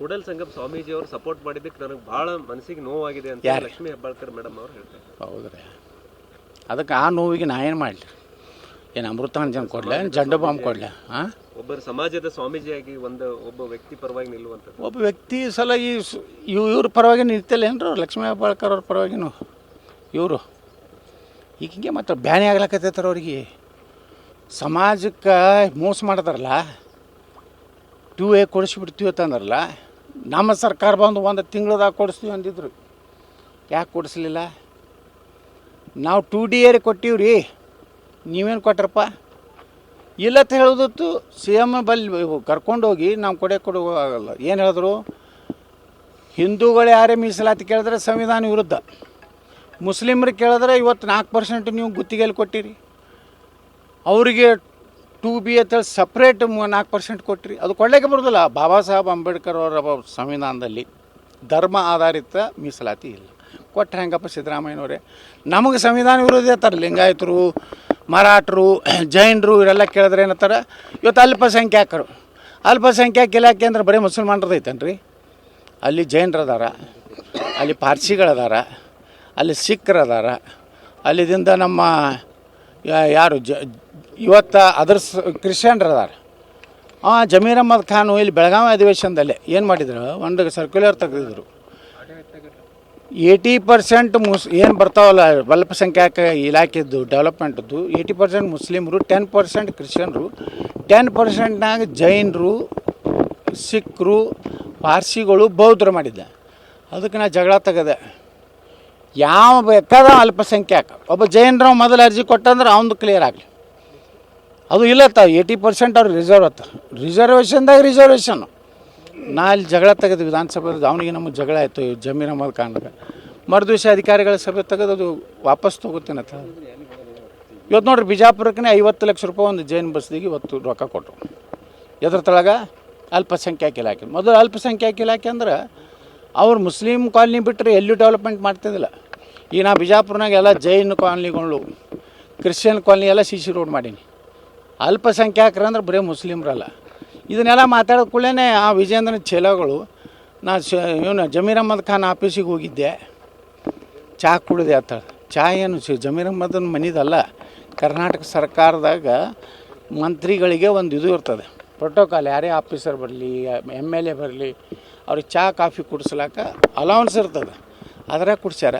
ಕೂಡಲ್ ಸಂಗಮ್ ಸ್ವಾಮೀಜಿ ಅವರು ಸಪೋರ್ಟ್ ಮಾಡಿದ್ದಕ್ಕೆ ನನಗೆ ಭಾಳ ಮನಸ್ಸಿಗೆ ನೋವಾಗಿದೆ ಅಂತ ಯಾರು? ಲಕ್ಷ್ಮೀ ಹೆಬ್ಬಾಳ್ಕರ್ ಮೇಡಮ್ ಅವ್ರು ಹೇಳ್ತಾರೆ. ಹೌದ್ರಿ. ಅದಕ್ಕೆ ಆ ನೋವಿಗೆ ನಾ ಏನು ಮಾಡಲಿ? ಏನು ಅಮೃತಾಂಜನ್ ಕೊಡಲ? ಏನು ಜಂಡು ಬಾಂಬ್ ಕೊಡಲ? ಹಾಂ ಒಬ್ಬರು ಸಮಾಜದ ಸ್ವಾಮೀಜಿಯಾಗಿ ಒಂದು ಒಬ್ಬ ವ್ಯಕ್ತಿ ಪರವಾಗಿ ನಿಲ್ಲುವಂಥದ್ದು. ಒಬ್ಬ ವ್ಯಕ್ತಿ ಸಲ ಈ ಸು- ಇವ್ ಇವ್ರ ಪರವಾಗಿ ರೀ ಲಕ್ಷ್ಮೀ ಹೆಬ್ಬಾಳ್ಕರ್ ಅವ್ರ ಪರವಾಗಿನು ಇವರು? ಈಗ ಹಿಂಗೆ ಮತ್ತು ಬ್ಯಾನಿ ಆಗ್ಲಕತ್ತೈತಾರ ಅವ್ರಿಗೆ. ಸಮಾಜಕ್ಕೆ ಮೋಸ ಮಾಡ್ತಾರಲ್ಲ? ಟೂ ಎ ಕೊಡಿಸ್ಬಿಡ್ತೀವಿ ಅಂತಂದ್ರಲ್ಲ? ನಮ್ಮ ಸರ್ಕಾರ ಬಂದು ಒಂದು ತಿಂಗಳದಾಗ ಕೊಡಿಸ್ತೀವಿ ಅಂದಿದ್ರು. ಯಾಕೆ ಕೊಡಿಸ್ಲಿಲ್ಲ? ನಾವು ಟೂ ಡಿ ಏರಿ ಕೊಟ್ಟಿವಿ ರೀ ನೀವೇನು ಕೊಟ್ರಪ್ಪ? ಇಲ್ಲತ್ತ ಹೇಳೋದತ್ತು ಸಿ ಎಂ ಬಲ್ಲಿ ಕರ್ಕೊಂಡೋಗಿ ನಾವು ಕೊಡೆ ಕೊಡುವಾಗಲ್ಲ ಏನು ಹೇಳಿದ್ರು? ಹಿಂದೂಗಳು ಯಾರೇ ಮೀಸಲಾತಿ ಕೇಳಿದ್ರೆ ಸಂವಿಧಾನ ವಿರುದ್ಧ. ಮುಸ್ಲಿಮ್ರಿಗೆ ಕೇಳಿದ್ರೆ ಇವತ್ತು ನಾಲ್ಕು ಪರ್ಸೆಂಟ್ ನೀವು ಗುತ್ತಿಗೆಯಲ್ಲಿ ಕೊಟ್ಟಿರಿ. ಅವರಿಗೆ ಟೂ ಬಿ ಅಂತೇಳಿ ಸಪ್ರೇಟ್ ನಾಲ್ಕು ಪರ್ಸೆಂಟ್ ಕೊಟ್ಟಿರಿ ಅದು ಕೊಡಲಿಕ್ಕೆ ಬರೋದಿಲ್ಲ. ಬಾಬಾ ಸಾಹೇಬ್ ಅಂಬೇಡ್ಕರ್ ಅವರ ಸಂವಿಧಾನದಲ್ಲಿ ಧರ್ಮ ಆಧಾರಿತ ಮೀಸಲಾತಿ ಇಲ್ಲ. ಕೊಟ್ಟರೆ ಹೆಂಗಪ್ಪ ಸಿದ್ದರಾಮಯ್ಯನವರೇ? ನಮಗೆ ಸಂವಿಧಾನ ವಿರೋಧಿ ಅಂತಾರೆ. ಲಿಂಗಾಯತರು, ಮರಾಠರು, ಜೈನರು, ಇವರೆಲ್ಲ ಕೇಳಿದ್ರೆ ಏನಂತಾರೆ? ಇವತ್ತು ಅಲ್ಪಸಂಖ್ಯಾತರು ಅಲ್ಪಸಂಖ್ಯಾಕ ಇಲಾಖೆ ಅಂದ್ರೆ ಬರೀ ಮುಸಲ್ಮಾನರದ್ದು ಐತನ್ರಿ? ಅಲ್ಲಿ ಅದಾರ ಅಲ್ಲಿ ಪಾರ್ಸಿಗಳದಾರ, ಅಲ್ಲಿ ಸಿಖ್ರು ಅದಾರ ಅಲ್ಲಿದಿಂದ ನಮ್ಮ ಯಾರು? ಜ, ಇವತ್ತು ಅದರ ಕ್ರಿಶ್ಚಿಯನ್ರು ಅದಾರ. ಆ ಜಮೀರ್ ಅಹಮದ್ ಖಾನು ಇಲ್ಲಿ ಬೆಳಗಾವಿ ಅಧಿವೇಶನದಲ್ಲೇ ಏನು ಮಾಡಿದ್ರು? ಒಂದು ಸರ್ಕ್ಯುಲರ್ ತೆಗೆದಿದ್ರು. ಏಯ್ಟಿ ಪರ್ಸೆಂಟ್ ಮುಸ್, ಏನು ಬರ್ತಾವಲ್ಲ ಅಲ್ಪಸಂಖ್ಯಾತ ಇಲಾಖೆದ್ದು ಡೆವಲಪ್ಮೆಂಟ್ದು ಏಯ್ಟಿ ಪರ್ಸೆಂಟ್ ಮುಸ್ಲಿಮರು ಟೆನ್ ಪರ್ಸೆಂಟ್ ಕ್ರಿಶ್ಚಿಯನ್ರು ಟೆನ್ ಪರ್ಸೆಂಟ್ನಾಗ ಜೈನರು, ಸಿಖ್ರು, ಪಾರ್ಸಿಗಳು, ಬೌದ್ಧರು ಮಾಡಿದ್ದೆ. ಅದಕ್ಕೆ ನಾ ಜಗಳ ತೆಗೆದೆ. ಯಾವ ಬೇಕಾದ ಅಲ್ಪಸಂಖ್ಯಾಕ. ಒಬ್ಬ ಜೈನರ ಮೊದಲು ಅರ್ಜಿ ಕೊಟ್ಟಂದ್ರೆ ಅವನದು ಕ್ಲಿಯರ್ ಆಗಲಿ. ಅದು ಇಲ್ಲತ್ತ ಏಯ್ಟಿ ಪರ್ಸೆಂಟ್ ಅವ್ರು ರಿಸರ್ವ್ ಆತ ರಿಸರ್ವೇಷನ್ದಾಗ ರಿಸರ್ವೇಷನ್ನು ನಾ ಇಲ್ಲಿ ಜಗಳ ತೆಗೆದು ವಿಧಾನಸಭೆ ಅವನಿಗೆ ನಮಗೆ ಜಗಳ ಆಯಿತು ಜಮೀರ್ ಅಹಮದ್ ಮರು ದಿವಸ ಅಧಿಕಾರಿಗಳ ಸಭೆ ತೆಗೆದು ಅದು ವಾಪಸ್ ತೊಗೋತೀನತ್ತ ಇವತ್ತು ನೋಡ್ರಿ ಬಿಜಾಪುರಕ್ಕೆ ಐವತ್ತು ಲಕ್ಷ ರೂಪಾಯಿ ಒಂದು ಜೈನ್ ಬಸ್ದಿಗೆ ಇವತ್ತು ರೊಕ್ಕ ಕೊಟ್ಟರು ಎದ್ರ ತಳಗ? ಅಲ್ಪಸಂಖ್ಯಾಕ ಇಲಾಖೆ. ಮೊದಲು ಅಲ್ಪಸಂಖ್ಯಾಕ ಇಲಾಖೆ ಅಂದ್ರೆ ಅವ್ರು ಮುಸ್ಲಿಂ ಕಾಲನಿ ಬಿಟ್ಟರೆ ಎಲ್ಲೂ ಡೆವಲಪ್ಮೆಂಟ್ ಮಾಡ್ತಿದ್ದಿಲ್ಲ. ಈಗ ನಾ ಬಿಜಾಪುರ್ನಾಗ ಎಲ್ಲ ಜೈನ್ ಕಾಲನಿಗಳು, ಕ್ರಿಶ್ಚಿಯನ್ ಕಾಲನಿ ಎಲ್ಲ ಸಿ ಸಿ ರೋಡ್ ಮಾಡೀನಿ. ಅಲ್ಪಸಂಖ್ಯಾತರು ಅಂದ್ರೆ ಬರೀ ಮುಸ್ಲಿಮ್ರಲ್ಲ. ಇದನ್ನೆಲ್ಲ ಮಾತಾಡಿದ ಕೂಡಲೇ ಆ ವಿಜೇಂದ್ರನ ಚೇಲಗಳು, ನಾ ಶ ಇವನು ಜಮೀರ್ ಅಹಮದ್ ಖಾನ್ ಆಫೀಸಿಗೆ ಹೋಗಿದ್ದೆ. ಚಹಾ ಕುಡಿದೆ ಅಂತ ಚಹಾ ಏನು ಜಮೀರ್ ಅಹಮದನ ಮನಿದಲ್ಲ. ಕರ್ನಾಟಕ ಸರ್ಕಾರದಾಗ ಮಂತ್ರಿಗಳಿಗೆ ಒಂದು ಇದು ಇರ್ತದೆ. ಪ್ರೋಟೋಕಾಲ್ ಯಾರೇ ಆಫೀಸರ್ ಬರಲಿ ಎಂ ಎಲ್ ಎ ಬರಲಿ, ಅವ್ರಿಗೆ ಚಹಾ ಕಾಫಿ ಕುಡಿಸ್ಲಾಕ ಅಲೌನ್ಸ್ ಇರ್ತದೆ. ಅದರಾಗ ಕುಡ್ಸ್ಯಾರ.